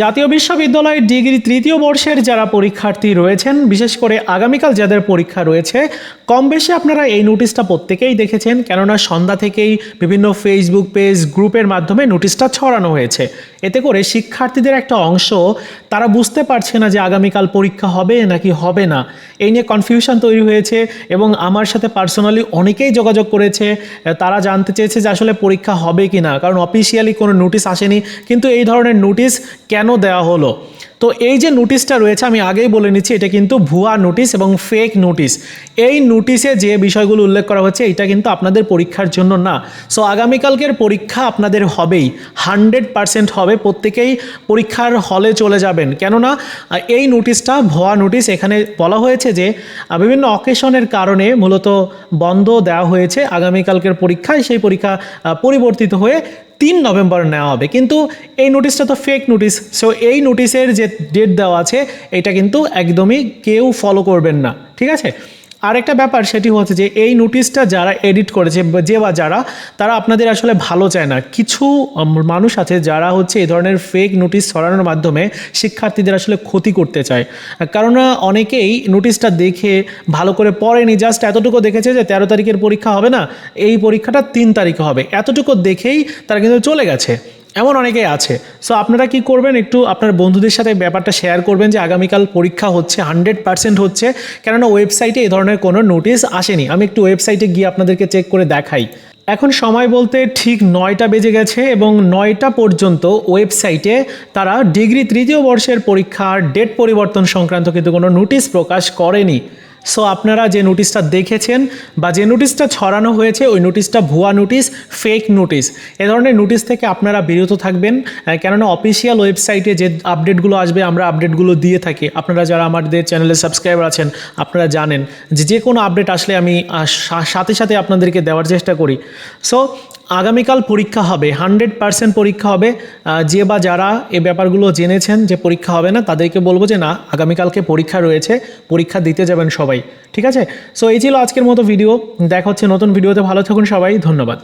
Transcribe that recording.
জাতীয় বিশ্ববিদ্যালয়ের ডিগ্রি তৃতীয় বর্ষের যারা পরীক্ষার্থী রয়েছেন, বিশেষ করে আগামীকাল যাদের পরীক্ষা রয়েছে, কম বেশি আপনারা এই নোটিশটা প্রত্যেকেই দেখেছেন, কেননা সন্ধ্যা থেকেই বিভিন্ন ফেসবুক পেজ গ্রুপের মাধ্যমে নোটিশটা ছড়ানো হয়েছে। এতে করে শিক্ষার্থীদের একটা অংশ, তারা বুঝতে পারছে না যে আগামীকাল পরীক্ষা হবে নাকি হবে না। এই নিয়ে কনফিউশন তৈরি হয়েছে এবং আমার সাথে পার্সোনালি অনেকেই যোগাযোগ করেছে, তারা জানতে চেয়েছে যে আসলে পরীক্ষা হবে কি না কারণ অফিসিয়ালি কোনো নোটিশ আসেনি। কিন্তু এই ধরনের নোটিশ কেন দেওয়া হলো? তো এই যে নোটিশটা রয়েছে, আমি আগেই বলে নিচ্ছি, এটা কিন্তু ভুয়া নোটিশ এবং ফেক নোটিশ এই নোটিশে যে বিষয়গুলো উল্লেখ করা হচ্ছে, এটা কিন্তু আপনাদের পরীক্ষার জন্য না। সো আগামীকালকের পরীক্ষা আপনাদের হবেই। হান্ড্রেড পারসেন্ট হবে, প্রত্যেকেই পরীক্ষার হলে চলে যাবেন। কেননা এই নোটিশটা ভুয়া নোটিশ এখানে বলা হয়েছে যে বিভিন্ন অকেশনের কারণে মূলত বন্ধ দেওয়া হয়েছে। আগামীকালকের পরীক্ষায় সেই পরীক্ষা পরিবর্তিত হয়ে তিন নভেম্বর নেওয়া হবে। কিন্তু এই নোটিশটা তো ফেক নোটিশ সো এই নোটিশের যে ডেট দেওয়া আছে, এটা কিন্তু একদমই কেউ ফলো করবেন না, ঠিক আছে? আরেকটা ব্যাপার সেটি হচ্ছে যে, এই নোটিশটা যারা এডিট করেছে যে বা যারা, তারা আপনাদের আসলে ভালো চায় না। কিছু মানুষ আছে যারা হচ্ছে এই ধরনের ফেক নোটিশ ছড়ানোর মাধ্যমে শিক্ষার্থীদের আসলে ক্ষতি করতে চায়। কারণ অনেকেই নোটিশটা দেখে ভালো করে পড়েনি জাস্ট এতটুকু দেখেছে যে, তেরো তারিখের পরীক্ষা হবে না, এই পরীক্ষাটা তিন তারিখে হবে। এতটুকু দেখেই তারা কিন্তু চলে গেছে। এমন অনেকেই আছে। সো আপনারা কি করবেন একটু আপনার বন্ধুদের সাথে ব্যাপারটা শেয়ার করবেন যে আগামীকাল পরীক্ষা হচ্ছে হান্ড্রেড পার্সেন্ট হচ্ছে, কেননা ওয়েবসাইটে এই ধরনের কোনো নোটিশ আসেনি। আমি একটু ওয়েবসাইটে গিয়ে আপনাদেরকে চেক করে দেখাই। এখন সময় বলতে ঠিক নয়টা বেজে গেছে এবং নয়টা পর্যন্ত ওয়েবসাইটে তারা ডিগ্রি তৃতীয় বর্ষের পরীক্ষার ডেট পরিবর্তন সংক্রান্ত কিন্তু কোনো নোটিশ প্রকাশ করেনি। সো আপনারা যে নোটিশটা দেখেছেন বা যে নোটিশটা ছড়ানো হয়েছে, ওই নোটিশটা ভুয়া নোটিশ ফেক নোটিশ এ ধরনের নোটিশ থেকে আপনারা বিরত থাকবেন কেননা অফিসিয়াল ওয়েবসাইটে যে আপডেটগুলো আসবে, আমরা আপডেটগুলো দিয়ে থাকি। আপনারা যারা আমাদের চ্যানেলে সাবস্ক্রাইবার আছেন, আপনারা জানেন যে যে কোনো আপডেট আসলে আমি সাথে সাথে আপনাদেরকে দেওয়ার চেষ্টা করি। সো আগামীকাল পরীক্ষা হবে হান্ড্রেড পার্সেন্ট পরীক্ষা হবে। যে বা যারা এ ব্যাপারগুলো জেনেছেন যে পরীক্ষা হবে না, তাদেরকে বলব যে না, আগামীকালকে পরীক্ষা রয়েছে, পরীক্ষা দিতে যাবেন সবাই, ঠিক আছে? সো এই ছিল আজকের মতো ভিডিও দেখা হচ্ছে নতুন ভিডিওতে ভালো থাকুন সবাই, ধন্যবাদ।